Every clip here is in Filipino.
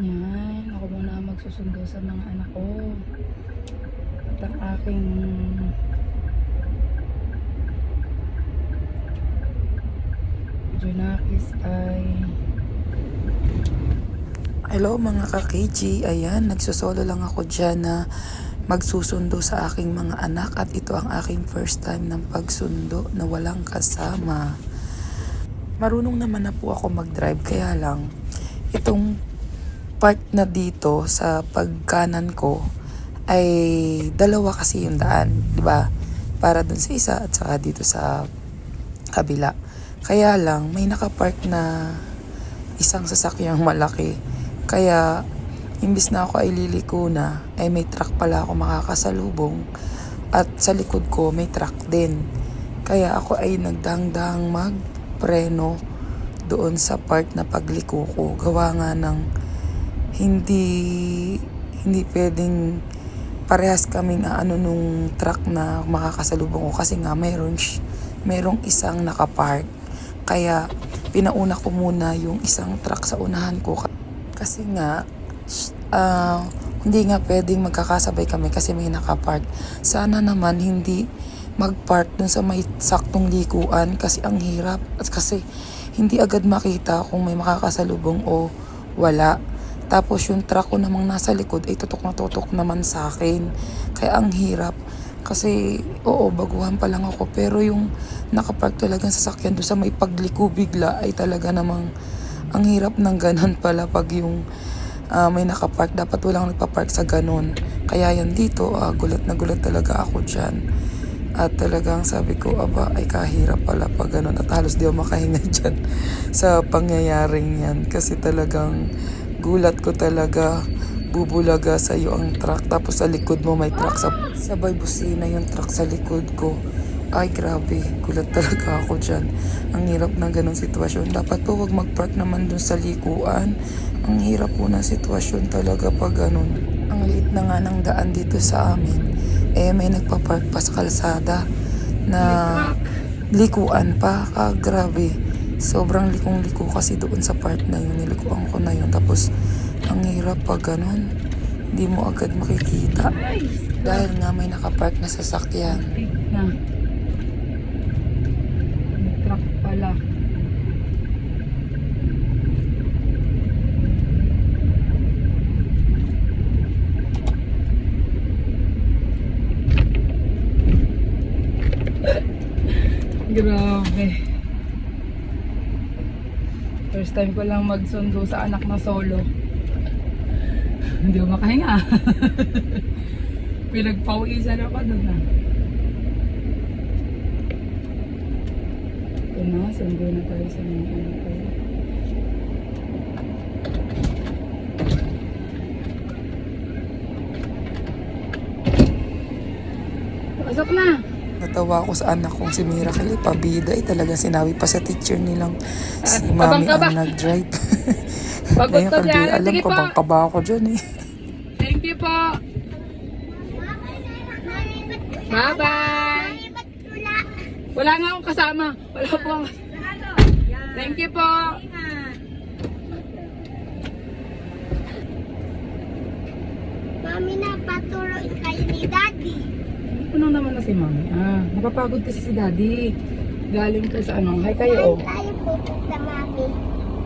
Yan, ako muna magsusundo sa mga anak ko. At ang aking Junakis ay Hello mga ka-KG, ayan, nagsusolo lang ako dyan na magsusundo sa aking mga anak at ito ang aking first time ng pagsundo na walang kasama. Marunong naman na po ako mag-drive kaya lang itong part na dito sa pagkanan ko ay dalawa kasi yung daan, di ba? Para dun sa isa at saka dito sa kabila. Kaya lang may nakapark na isang sasakyang malaki. Kaya, imbis na ako ay liliko na, ay may truck pala ako makakasalubong. At sa likod ko, may truck din. Kaya ako ay nagdang-dang magpreno doon sa part na pagliko ko. Gawa nga ng hindi, hindi pwedeng parehas kaming ano nung truck na makakasalubong ko kasi nga mayroon, mayroong isang nakapark. Kaya pinauna ko muna yung isang truck sa unahan ko kasi nga, ah, hindi nga pwedeng magkakasabay kami kasi may nakapark. Sana naman hindi magpark dun sa may saktong likuan kasi ang hirap. At kasi hindi agad makita kung may makakasalubong o wala. Tapos yung truck ko namang nasa likod ay tutok na tutok naman sa akin. Kaya ang hirap. Kasi, oo, baguhan pa lang ako. Pero yung nakapark talagang sasakyan doon sa may pagliko bigla ay talaga namang ang hirap ng ganon pala pag yung ah, may nakapark. Dapat walang nagpapark sa ganon. Kaya yan dito, ah, gulat na gulat talaga ako dyan. At talagang sabi ko, aba, ay kahirap pala pag ganon. At halos di ako makahinga dyan sa pangyayaring yan. Kasi talagang gulat ko talaga. Bubulaga sa iyo ang truck. Tapos sa likod mo may truck. Sa sabay busina yung truck sa likod ko. Ay grabe. Gulat talaga ako dyan. Ang hirap ng ganong sitwasyon. Dapat po wag magpark naman dun sa likuan. Ang hirap po ng sitwasyon talaga pag ganon ang liit na nga ng daan dito sa amin. Eh may nagpapark pa sa kalsada na likuan pa. Ah, grabe sobrang likong-liko kasi doon sa part na yun nilikuan ko na yun tapos ang hirap pag ganun hindi mo agad makikita dahil nga may nakapark na sasakyan na. May truck pala. Grabe. First time ko lang magsundo sa anak na solo. Hindi ko makahinga. Pinagpawisan ako doon na. Ito na, sundo na tayo sa mga anak ko. Pasok na! Natawa ako sa anak kong si Miracle pabida eh talaga sinabi pa sa teacher nilang si mami ang nag-drive Pagod ngayon ka hindi dyan. alam ko bang kaba ako dyan eh Thank you po! Bye-bye! Wala nga akong kasama. Wala po. Thank you po! Mami na patuloy kayo ni Daddy. Ano naman na si mami? Ah, napapagod kasi si daddy. Galing po sa ano. Hi kayo. Saan tayo pupunta, Mami?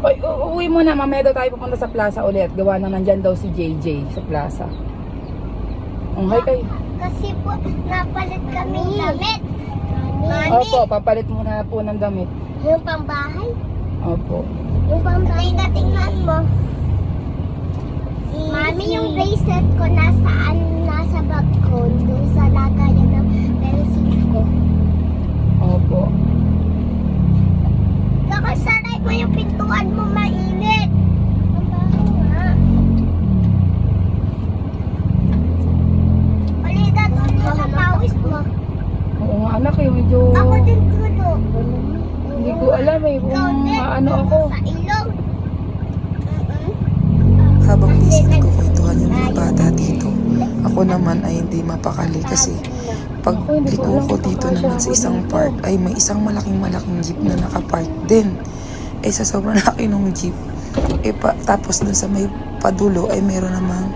Oy, u- uuwi mo na. Mamaya daw tayo pupunta sa plaza ulit. Gawa na nandyan daw si JJ sa plaza. Oh, hi kayo. Kasi po, napalit kami ng damit. Mami, Opo, papalit muna po ng damit. yung pambahay. Opo. Yung pambahay na tingnan mo. Mami, yung bracelet ko nasaan? Nasa bag ko. Doon sa lagayan ng pencil ko. Opo. Kakasaray mo yung pintuan mo mainit. Ang. Palida doon mo sa pawis mo. Oo nga anak eh, medyo... Ako din tulo. Hindi ko alam eh kung ano ako. Sa. Habang busy nagkukwentuhan yung mga bata dito ako naman ay hindi mapakali kasi pag liko ko dito naman sa isang park ay may isang malaking malaking jeep na nakapark din eh sa sobrang laki ng jeep Eh, pa, tapos dun sa may padulo ay meron namang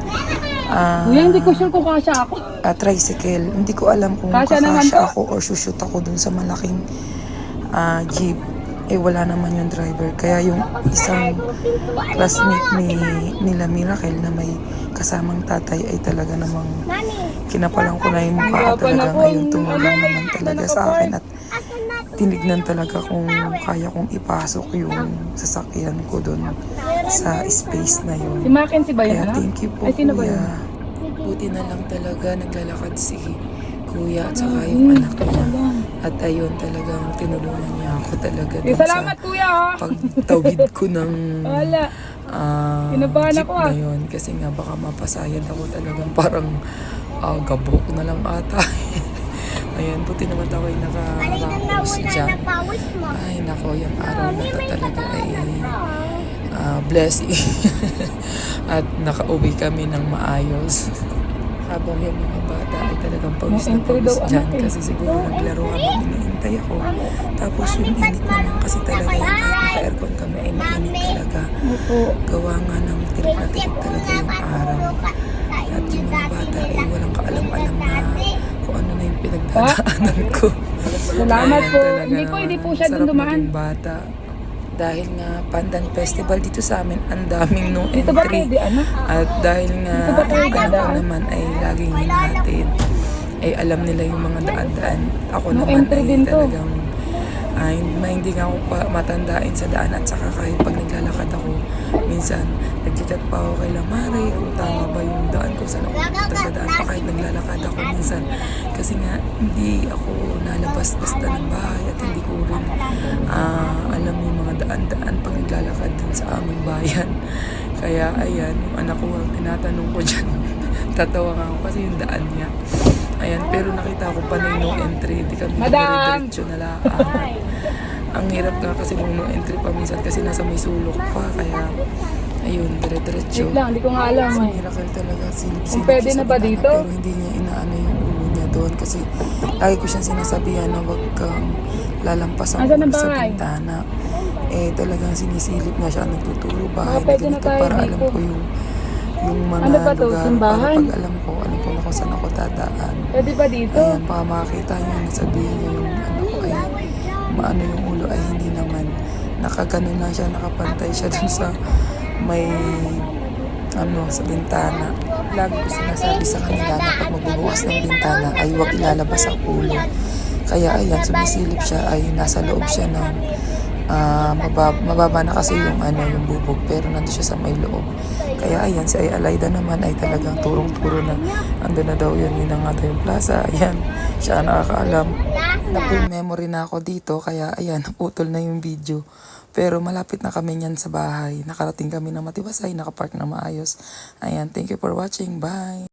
ah, Kuya, hindi ko sure kung kasya ako. ah, tricycle. Hindi ko alam kung Kasya to. ako or shoot ako dun sa malaking ah, jeep. Eh wala naman yung driver. Kaya yung isang classmate ni nila Miracle na may kasamang tatay ay talaga namang kinapalang ko na yung mukha at talaga ngayon tumulong na naman talaga sa pa akin at tinignan talaga kung kaya kong ipasok yung sasakyan ko doon sa space na Si yun. Mackenzie ba yun, Kaya ano? thank you po Ay, sino ba kuya. Buti na lang talaga naglalakad si kuya at saka yung anak niya. At ayun talagang tinulungan niya ako talaga Eh, doon sa salamat kuya ha. pagtawid ko ng Wala. ah Kinabahan jeep ako, ah. na yun. Kasi nga baka mapasayad ako talagang parang ah, gabok na lang ata. Ayan, buti naman ako ay nakaraos dyan. Ay, nako, yung araw na to talaga ay ah, blessing. At nakauwi kami ng maayos. Habang yung mga bata ay talagang pawis na pawis dyan. Kasi siguro naglaro habang iniintay ako. Tapos yung init naman kasi talaga yung kahit naka-aircon kami ay mainit talaga. Gawa nga ng tirik na tirik talaga yung araw. At yung mga bata ay walang kaalam-alam na kung ano na yung pinagdadaanan ko. Salamat po. Hindi po, hindi po siya Sarap dumaan. maging bata. Dahil nga Pandan Festival dito sa amin, ang daming no entry. ano? At dahil nga ang anak ko naman ay laging hinatid, ay alam nila yung mga daan-daan. Ako No naman ay talagang ay may hindi nga ako matandain sa daan at saka kahit pag naglalakad ako, minsan nagchat pa ako kay Lamare kung tama ba yung daan ko saan ako dadaan pa kahit naglalakad ako minsan. Kasi nga hindi ako nalabas basta ng bahay at hindi ko rin ah, alam yung mga daan-daan pag naglalakad dun sa aming bayan. Kaya ayan, yung anak ko ang tinatanong ko dyan. Tatawa nga ako kasi yung daan niya. Ayan, pero nakita ko pa na yung no entry. Di kami Madam! diretso na lang. Ang hirap nga kasi kung no entry pa minsan kasi nasa may sulok pa. Kaya, ayun, dire-diretso. Wait lang, hindi ko nga alam Si eh. Miracle talaga silip-silip Kung pwede na ba dito? Pero hindi niya inaano yung ulo niya doon kasi lagi ko siyang sinasabihan na wag kang lalampas ang ulo sa bintana. Eh talagang sinisilip nga siya nagtuturo bahay Baka na pwede na ganito tayo para alam ko yung yung mga Ano ba to, lugar simbahan? para pag alam ko na kung saan ako dadaan. Pwede ba dito? Ayan, baka makakita niyo na sabihin niyo yung ano ko ay maano yung ulo ay hindi naman nakaganon lang siya nakapantay siya dun sa may ano sa bintana. Lagi ko sinasabi sa kanila na pag magbubukas ng bintana ay huwag ilalabas ang ulo. Kaya ayan, sumisilip siya ay nasa loob siya ng ah, mababa, mababa na kasi yung ano yung bubog pero nandun siya sa may loob. Kaya ayan, si Ay Alayda naman ay talagang turong-turo na ando na daw yun, yun nga yung plaza. Ayan, siya nakakaalam. Napull memory na ako dito kaya ayan, naputol na yung video. Pero malapit na kami niyan sa bahay. Nakarating kami ng matibasay, nakapark na maayos. Ayan, thank you for watching. Bye!